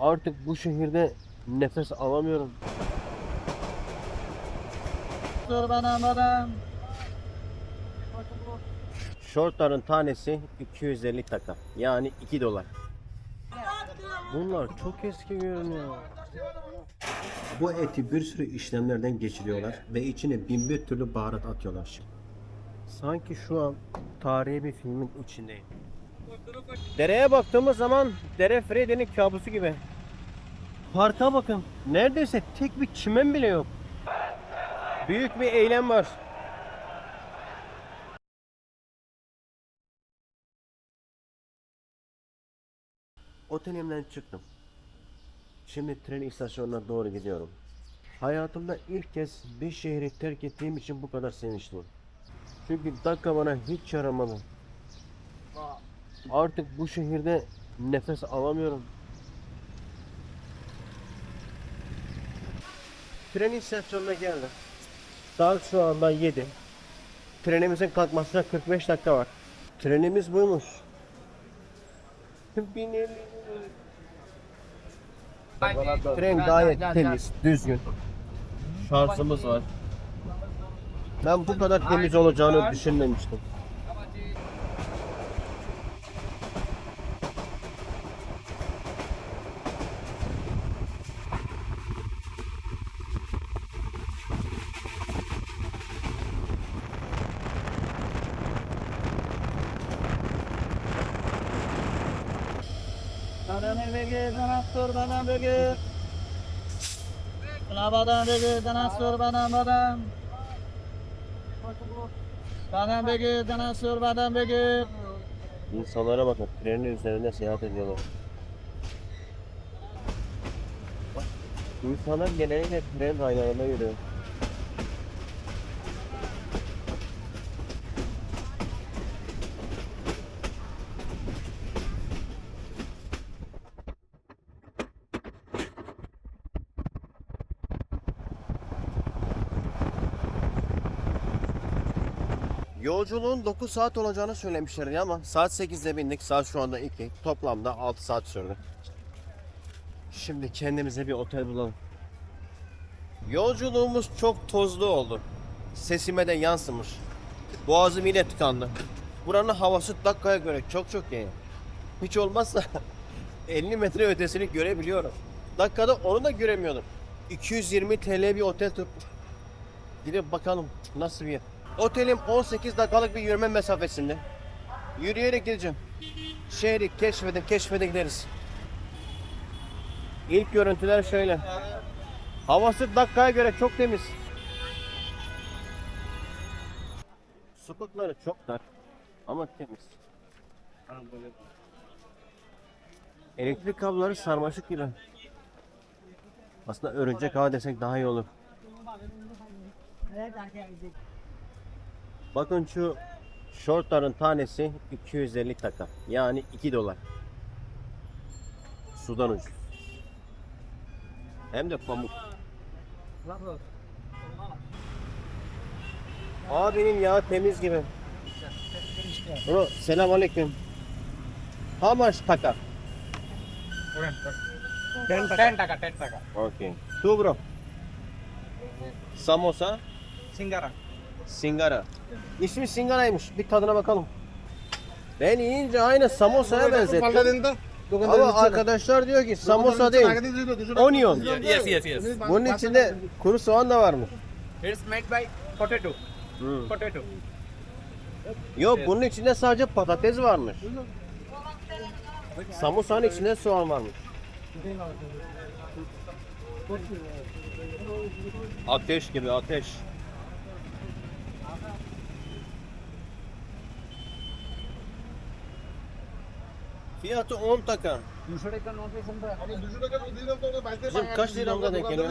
Artık bu şehirde nefes alamıyorum. Dur bana bana. Şortların tanesi 250 taka. Yani 2 dolar. Bunlar çok eski görünüyor. Bu eti bir sürü işlemlerden geçiriyorlar ve içine bin bir türlü baharat atıyorlar. Sanki şu an tarihi bir filmin içindeyim. Dereye baktığımız zaman dere Freddy'nin kabusu gibi. Parka bakın. Neredeyse tek bir çimen bile yok. Büyük bir eylem var. Otelimden çıktım. Şimdi tren istasyonuna doğru gidiyorum. Hayatımda ilk kez bir şehri terk ettiğim için bu kadar sevinçliyim. Çünkü dakika bana hiç yaramadı. Artık bu şehirde nefes alamıyorum. Tren istasyonuna geldim. Saat şu anda 7. Trenimizin kalkmasına 45 dakika var. Trenimiz buymuş. Binelim. Tren gayet temiz, düzgün. Şarjımız var. Ben bu kadar temiz olacağını düşünmemiştim. Bana bege bana sor bana bege. Bana bege bana sor bana bana. Bana bege. İnsanlara bakın, trenin üzerinde seyahat ediyorlar. İnsanlar genellikle tren raylarında yürüyor. Yolculuğun 9 saat olacağını söylemişlerdi ama saat 8'de bindik. Saat şu anda 2. Toplamda 6 saat sürdü. Şimdi kendimize bir otel bulalım. Yolculuğumuz çok tozlu oldu. Sesime de yansımış. Boğazım yine tıkandı. Buranın havası dakikaya göre çok çok iyi. Hiç olmazsa 50 metre ötesini görebiliyorum. Dakikada onu da göremiyordum. 220 TL bir otel tutmuş. Gidip bakalım nasıl bir yer. Otelim 18 dakikalık bir yürüme mesafesinde. Yürüyerek gideceğim. Şehri keşfedip keşfede gideriz. İlk görüntüler şöyle. Havası dakikaya göre çok temiz. Sokakları çok dar ama temiz. Elektrik kabloları sarmaşık gibi. Aslında örümcek ağı desek daha iyi olur. Bakın şu şortların tanesi 250 taka. Yani 2 dolar. Sudan ucuz. Hem de pamuk. Abinin yağı temiz gibi. Bro selam aleyküm. How much taka? 10 taka. 10 taka. 10 taka. Okay. Tu bro. Samosa? Singara. Singara. İsmi Singana'ymış. Bir tadına bakalım. Ben yiyince aynı samosaya benzettim. Ama arkadaşlar diyor ki samosa değil. Onion. Yes, yes, yes. Bunun içinde kuru soğan da var mı? It's made by potato. Hmm. Potato. Yok evet. bunun içinde sadece patates varmış. Samosanın içinde soğan varmış. Ateş gibi ateş. Fiyatı 10 taka. দুশো টাকা note Bizim kaç liramıza denk geliyor?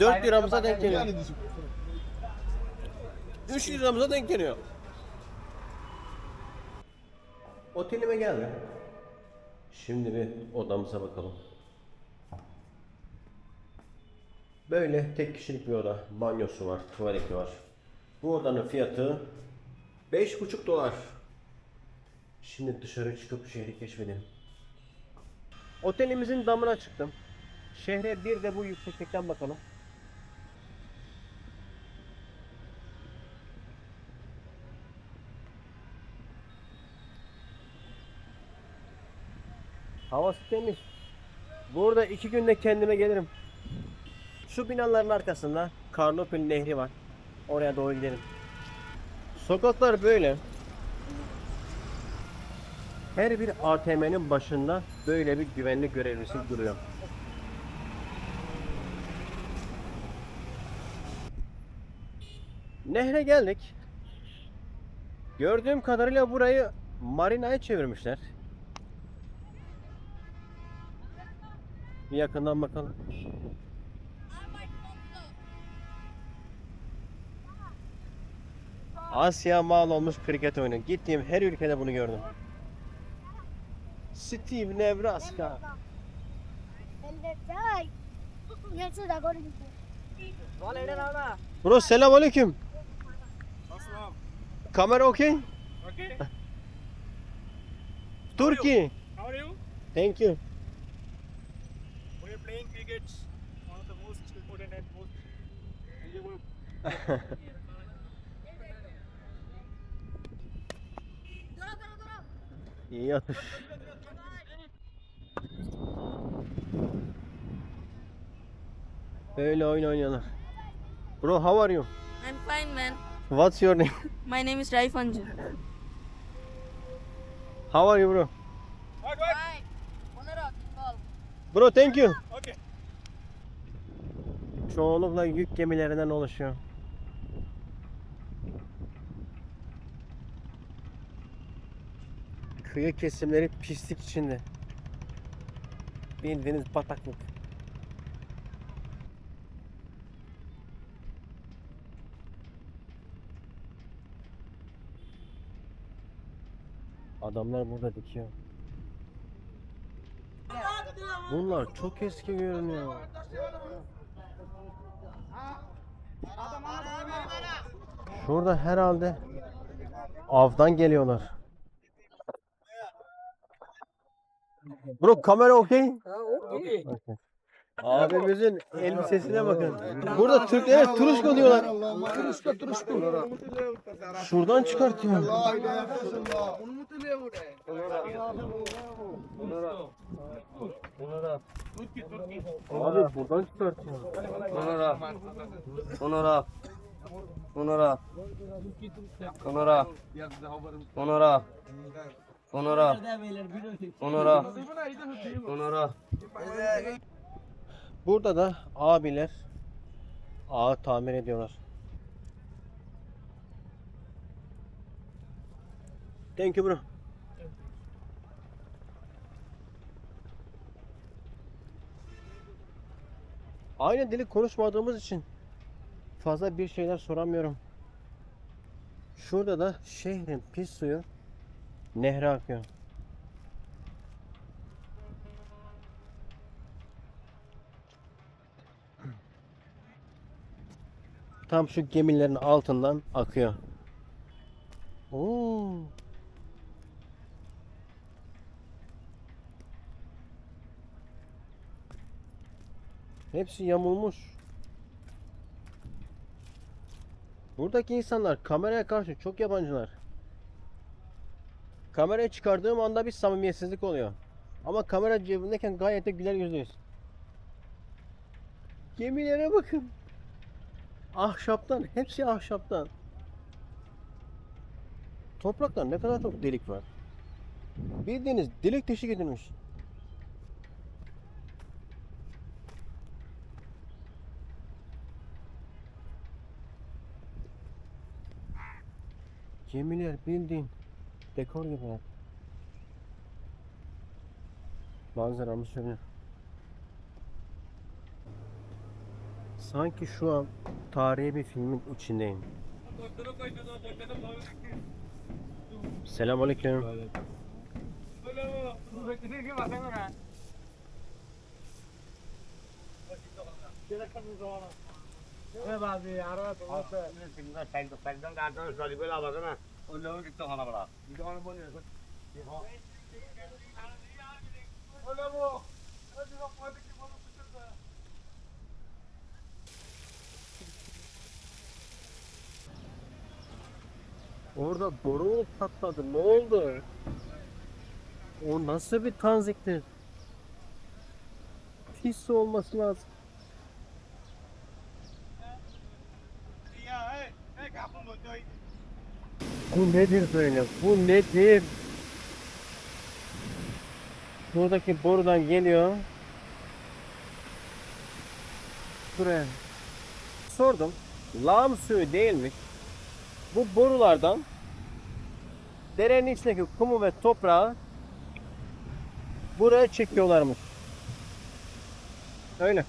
4 liramıza denk geliyor. 3 liramıza denk geliyor. Otelime geldim. Şimdi bir odamıza bakalım. Böyle tek kişilik bir oda. Banyosu var, tuvaleti var. Bu odanın fiyatı 5,5 dolar. Şimdi dışarı çıkıp şehri keşfedelim. Otelimizin damına çıktım. Şehre bir de bu yükseklikten bakalım. Havası temiz. Burada iki günde kendime gelirim. Şu binaların arkasında Karnopil Nehri var. Oraya doğru gidelim. Sokaklar böyle. Her bir ATM'nin başında böyle bir güvenlik görevlisi duruyor. Nehre geldik. Gördüğüm kadarıyla burayı marinaya çevirmişler. Bir yakından bakalım. Asya mal olmuş kriket oyunu. Gittiğim her ülkede bunu gördüm. Steve Nebraska. Bro selam aleyküm. Kamera okey? Okay. Turkey. How are you? Thank you. We are playing cricket. One of the most important and most enjoyable. İyi atış. Böyle oyun oynuyorlar. Bro how are you? I'm fine, man. What's your name? My name is Raifanju. How are you bro? What, what? Bro thank you. Okay. Çoğunlukla yük gemilerinden oluşuyor. Kıyı kesimleri pislik içinde. Bildiğiniz bataklık. Adamlar burada dikiyor. Bunlar çok eski görünüyor. Şurada herhalde avdan geliyorlar. Bro kamera okey? Okey. Abimizin elbisesine bakın. Burada Türklere turuşko diyorlar. Turuşko turuşko. Şuradan çıkartıyor. Abi buradan çıkartıyor. Onora. Onora. Onora. Onora. Onora. Onora. Onora. Onora. Burada da abiler ağı tamir ediyorlar. Thank you bro. Aynı dili konuşmadığımız için fazla bir şeyler soramıyorum. Şurada da şehrin pis suyu nehre akıyor. Tam şu gemilerin altından akıyor. Oo. Hepsi yamulmuş. Buradaki insanlar kameraya karşı çok yabancılar. Kamerayı çıkardığım anda bir samimiyetsizlik oluyor. Ama kamera cebimdeyken gayet de güler yüzlüyüz. Gemilere bakın. Ahşaptan, hepsi ahşaptan. Topraktan ne kadar çok delik var. Bildiğiniz delik teşvik edilmiş. Gemiler bildiğin dekor gibi. Manzaramız şöyle. Sanki şu an tarihi bir filmin içindeyim. Selamünaleyküm. ഒല്ലവും കിട്ടുവാണ് അവിടെ ഇത് കാണുമ്പോൾ Orada boru patladı. Ne oldu? O nasıl bir tanziktir? Pis olması lazım. Bu nedir böyle? Bu nedir? Buradaki borudan geliyor. Buraya. Sordum. Lağım suyu değilmiş. Bu borulardan derenin içindeki kumu ve toprağı buraya çekiyorlarmış. Öyle.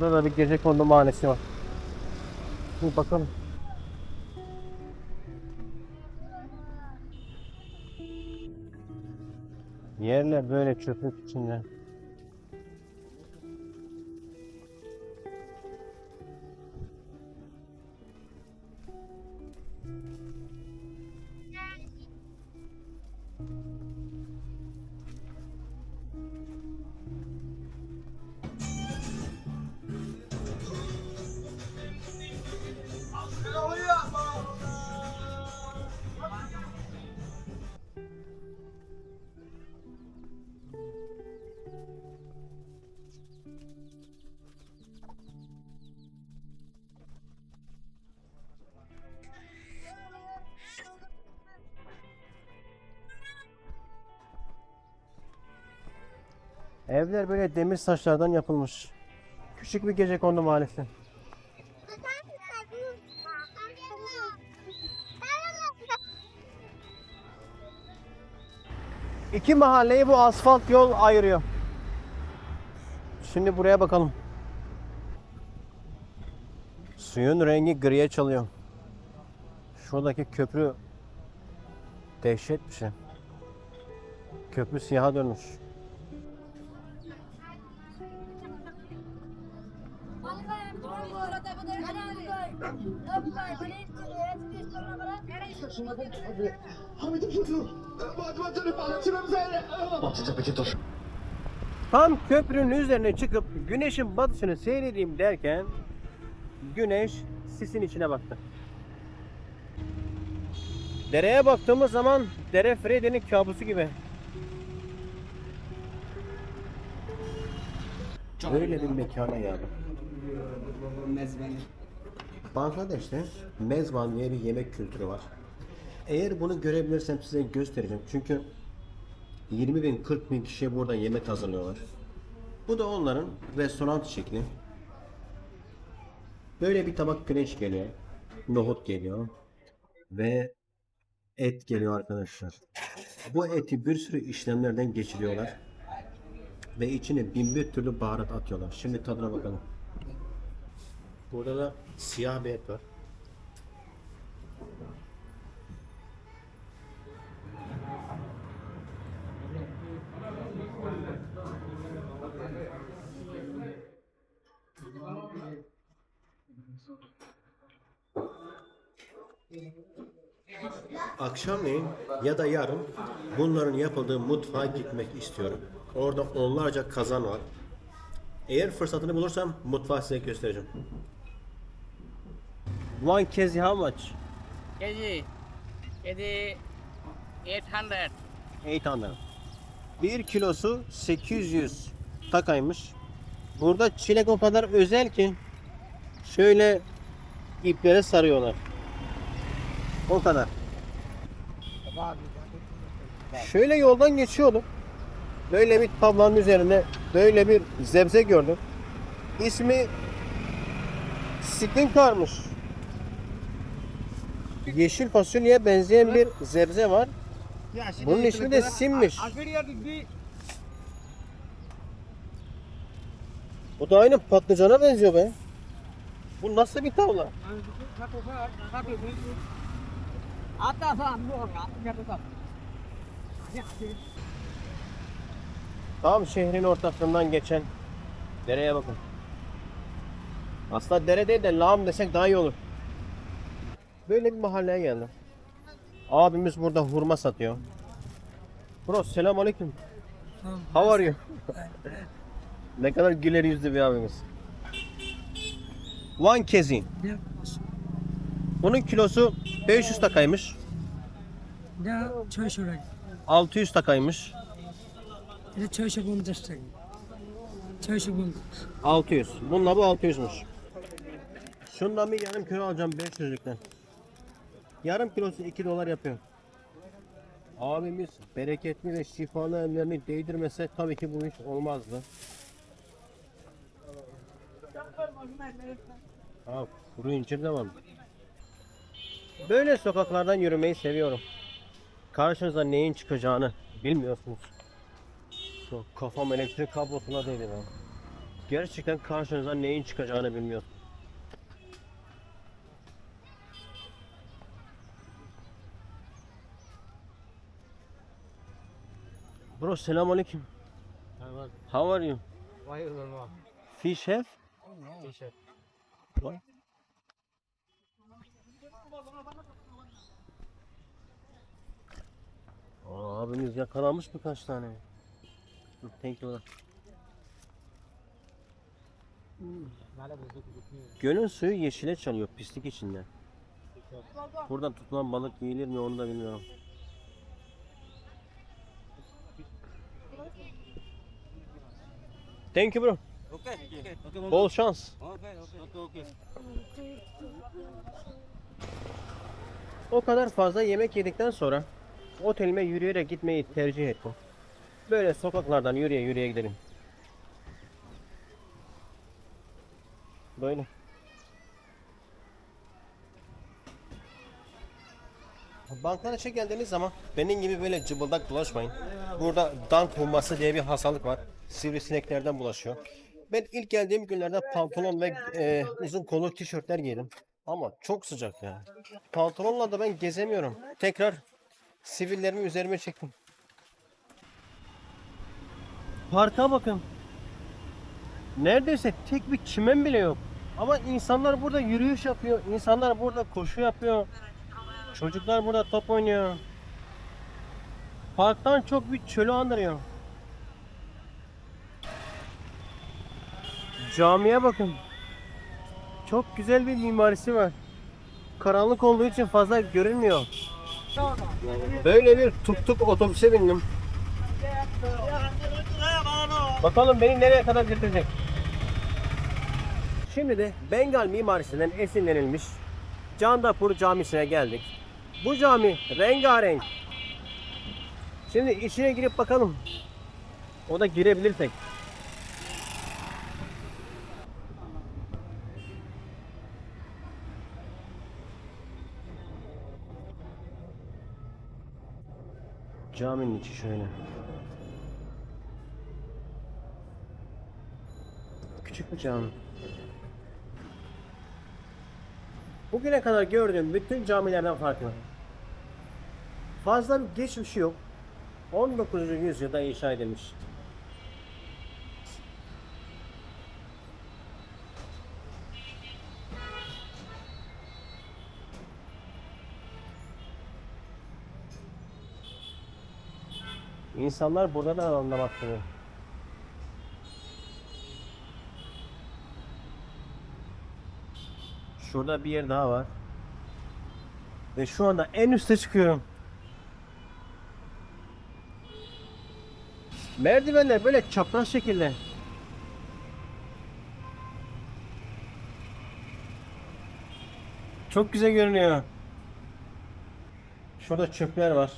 Burada da bir gece kondu mahallesi var. Bir bakalım. Yerler böyle çöplük içinde. Evler böyle demir saçlardan yapılmış. Küçük bir gece kondu mahallesi. İki mahalleyi bu asfalt yol ayırıyor. Şimdi buraya bakalım. Suyun rengi griye çalıyor. Şuradaki köprü dehşet bir şey. Köprü siyaha dönmüş. Tam köprünün üzerine çıkıp güneşin batışını seyredeyim derken güneş sisin içine baktı. Dereye baktığımız zaman dere Freddy'nin kabusu gibi. Böyle bir mekana geldim. Bangladeş'te mezban diye bir yemek kültürü var. Eğer bunu görebilirsem size göstereceğim. Çünkü 20 bin 40 bin kişiye burada yemek hazırlıyorlar. Bu da onların restoran şekli. Böyle bir tabak pirinç geliyor. Nohut geliyor. Ve et geliyor arkadaşlar. Bu eti bir sürü işlemlerden geçiriyorlar. Ve içine bin bir türlü baharat atıyorlar. Şimdi tadına bakalım. Burada da siyah bir et var. Akşamleyin ya da yarın bunların yapıldığı mutfağa gitmek istiyorum. Orada onlarca kazan var. Eğer fırsatını bulursam mutfağı size göstereceğim. One kg how much? Kg. Kg 800. 800. Bir kilosu 800 takaymış. Burada çilek o kadar özel ki şöyle iplere sarıyorlar. O kadar. Şöyle yoldan geçiyordum. Böyle bir tablanın üzerinde böyle bir zebze gördüm. İsmi Stinklar'mış. Yeşil fasulyeye benzeyen bir zebze var. Bunun ismi de simmiş. Bu da aynı patlıcana benziyor be. Bu nasıl bir tavla? Tam şehrin ortasından geçen dereye bakın. Aslında dere değil de lağım desek daha iyi olur. Böyle bir mahalleye geldim. Abimiz burada hurma satıyor. Bro selam aleyküm. How are you? ne kadar güler yüzlü bir abimiz. One kezi. Bunun kilosu 500 takaymış. 600 takaymış. 600. Bununla bu 600'müş. Şundan bir yarım kilo alacağım 500'lükten. Yarım kilosu 2 dolar yapıyor. Abimiz bereketli ve şifalı ellerini değdirmese tabii ki bu iş olmazdı. Ha, kuru incir de var. Böyle sokaklardan yürümeyi seviyorum. Karşınıza neyin çıkacağını bilmiyorsunuz. Kafam elektrik kablosuna değdi ben. Gerçekten karşınıza neyin çıkacağını bilmiyorsun. Bro selam aleyküm. How are you? Fish chef? What? Aa, abimiz yakalamış birkaç tane. Thank you. Gölün suyu yeşile çalıyor pislik içinde. Buradan tutulan balık yiyilir mi onu da bilmiyorum. Thank you bro. Bol şans. O kadar fazla yemek yedikten sonra otelime yürüyerek gitmeyi tercih ettim. Böyle sokaklardan yürüye yürüye gidelim. Böyle. Bangladeş'e geldiğiniz zaman benim gibi böyle cıbıldak bulaşmayın. Burada dank humması diye bir hastalık var. Sivrisineklerden bulaşıyor. Ben ilk geldiğim günlerde pantolon ve e, uzun kollu tişörtler giydim. Ama çok sıcak ya. Pantolonla da ben gezemiyorum. Tekrar sivillerimi üzerime çektim. Parka bakın. Neredeyse tek bir çimen bile yok. Ama insanlar burada yürüyüş yapıyor. İnsanlar burada koşu yapıyor. Çocuklar burada top oynuyor. Parktan çok bir çölü andırıyor. Camiye bakın. Çok güzel bir mimarisi var. Karanlık olduğu için fazla görünmüyor. Böyle bir tuk tuk otobüse bindim. Bakalım beni nereye kadar götürecek. Şimdi de Bengal mimarisinden esinlenilmiş Candapur Camisi'ne geldik. Bu cami rengarenk. Şimdi içine girip bakalım. O da girebilirsek. Caminin içi şöyle. Küçük bir cami. Bugüne kadar gördüğüm bütün camilerden farklı. Fazla bir geçmişi yok. 19. yüzyılda inşa edilmiş. İnsanlar burada da anlamaktadır. Şurada bir yer daha var. Ve şu anda en üste çıkıyorum. Merdivenler böyle çapraz şekilde. Çok güzel görünüyor. Şurada çöpler var.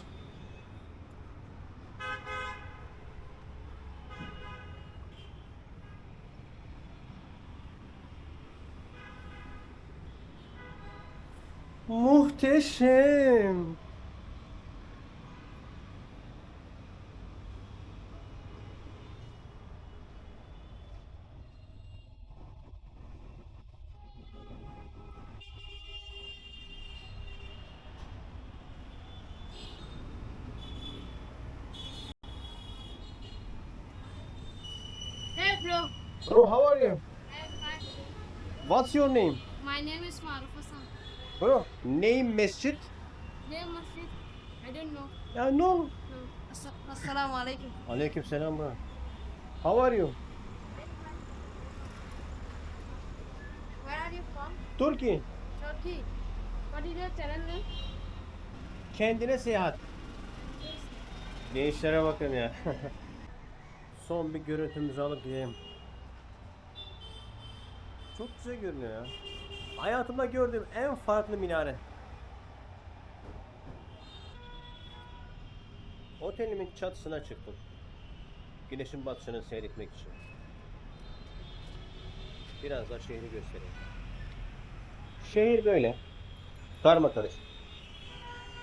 Muhteşem. Hey bro. Bro, how are you? What's your name? Bro, name masjid? Name Masjid? I don't know. Ya no. No. As- Assalamu alaikum. Aleyküm selam bro. How are you? Where are you from? Turkey. Turkey. What is your channel name? Kendine seyahat. Gençlere bakın ya. Son bir görüntümüzü alıp gidelim. Çok güzel görünüyor ya. Hayatımda gördüğüm en farklı minare. Otelimin çatısına çıktım. Güneşin batışını seyretmek için. Biraz da şehri göstereyim. Şehir böyle. Karma karışık.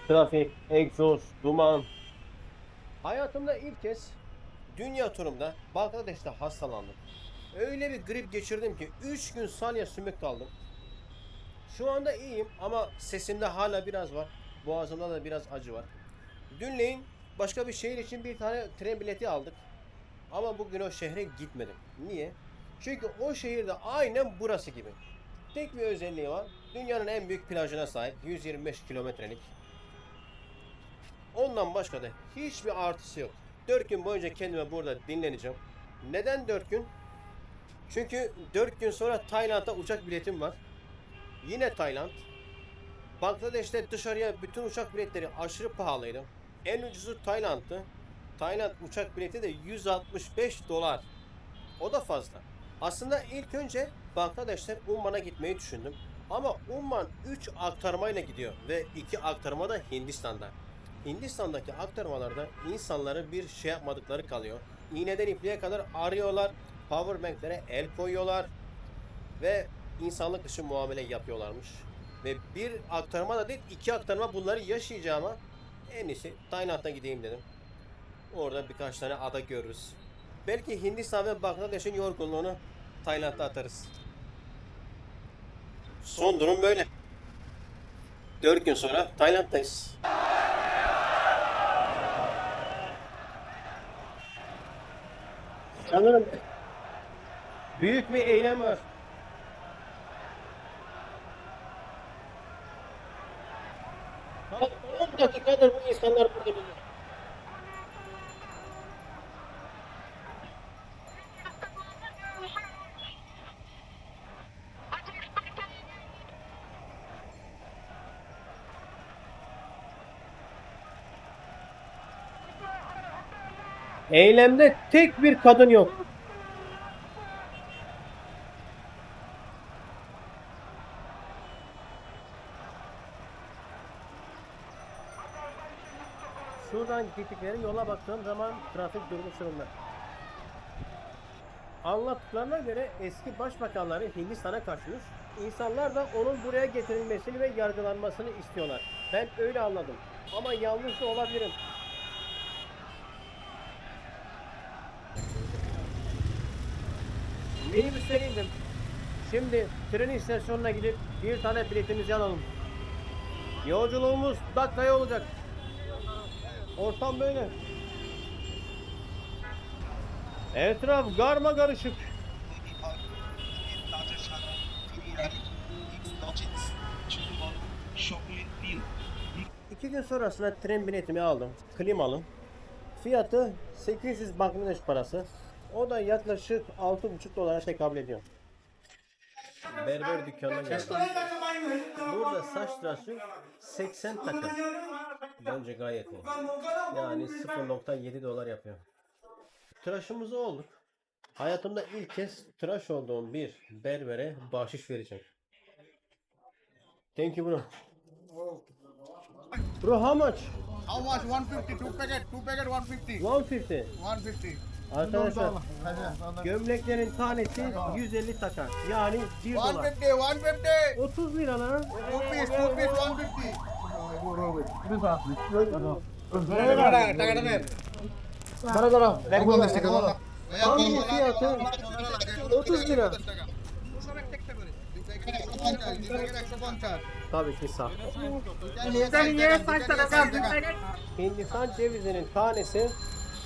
Trafik, egzoz, duman. Hayatımda ilk kez dünya turumda Bangladeş'te hastalandım. Öyle bir grip geçirdim ki 3 gün salya sümük kaldım. Şu anda iyiyim ama sesimde hala biraz var. Boğazımda da biraz acı var. Dünleyin başka bir şehir için bir tane tren bileti aldık. Ama bugün o şehre gitmedim. Niye? Çünkü o şehirde aynen burası gibi. Tek bir özelliği var. Dünyanın en büyük plajına sahip. 125 kilometrelik. Ondan başka da hiçbir artısı yok. 4 gün boyunca kendime burada dinleneceğim. Neden 4 gün? Çünkü 4 gün sonra Tayland'a uçak biletim var. Yine Tayland. Bangladeş'te dışarıya bütün uçak biletleri aşırı pahalıydı. En ucuzu Tayland'tı. Tayland uçak bileti de 165 dolar. O da fazla. Aslında ilk önce Bangladeş'ten Umman'a gitmeyi düşündüm. Ama Umman 3 aktarmayla gidiyor ve 2 aktarma da Hindistan'da. Hindistan'daki aktarmalarda insanları bir şey yapmadıkları kalıyor. İğneden ipliğe kadar arıyorlar, powerbanklere el koyuyorlar ve insanlık dışı muamele yapıyorlarmış. Ve bir aktarma da değil, iki aktarma bunları yaşayacağıma en iyisi Tayland'a gideyim dedim. Orada birkaç tane ada görürüz. Belki Hindistan ve Bangladeş'in yorgunluğunu Tayland'da atarız. Son durum böyle. 4 gün sonra Tayland'dayız. Sanırım büyük bir eylem var. Tam 10 dakikadır bu insanlar burada bulunuyor. Eylemde tek bir kadın yok. Gittikleri yola baktığım zaman trafik durmuş durumda. Anlattıklarına göre eski başbakanları Hindistan'a kaçmış. İnsanlar da onun buraya getirilmesini ve yargılanmasını istiyorlar. Ben öyle anladım. Ama yanlış da olabilirim. Minibüsten indim. Şimdi tren istasyonuna gidip bir tane biletimizi alalım. Yolculuğumuz dakikaya olacak. Ortam böyle. Etraf karma karışık. İki gün sonrasında tren biletimi aldım. Klimalı. Fiyatı 800 Bangladeş parası. O da yaklaşık 6,5 dolara tekabül ediyor. Berber dükkanına geldim. Burada saç tıraşı 80 taka. Bence gayet iyi. Yani 0.7 dolar yapıyor. Tıraşımızı olduk. Hayatımda ilk kez tıraş olduğum bir berbere bahşiş vereceğim. Thank you bro. Bro how much? How much? 150, two packet, two packet 150. 150. 150. Arkadaşlar gömleklerin tanesi 150 taka. Yani 1 dolar. 150, 150. 30 lira lan. Two piece 150. Hangi fiyatı? 30 lira. Tabii ki sağ. Hindistan cevizinin tanesi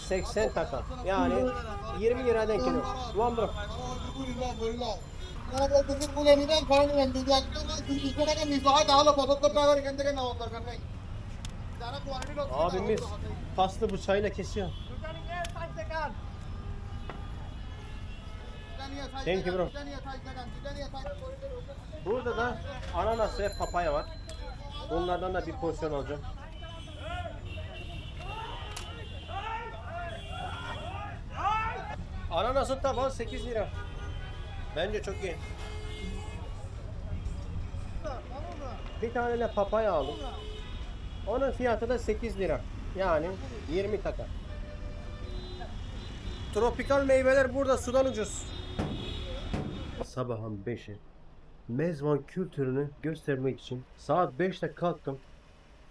80 taka. Yani 20 liradan kilo. One bro. Abimiz paslı bıçağıyla kesiyor. Thank you bro. Burada da ananas ve papaya var. Bunlardan da bir porsiyon alacağım. Ananasın tabağı 8 lira. Bence çok iyi. Bir tane de papaya aldım. Onun fiyatı da 8 lira. Yani 20 taka. Tropikal meyveler burada sudan ucuz. Sabahın 5'i. Mezvan kültürünü göstermek için saat 5'te kalktım.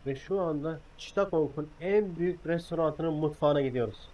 Ve şu anda Chittagong'un en büyük restoranının mutfağına gidiyoruz.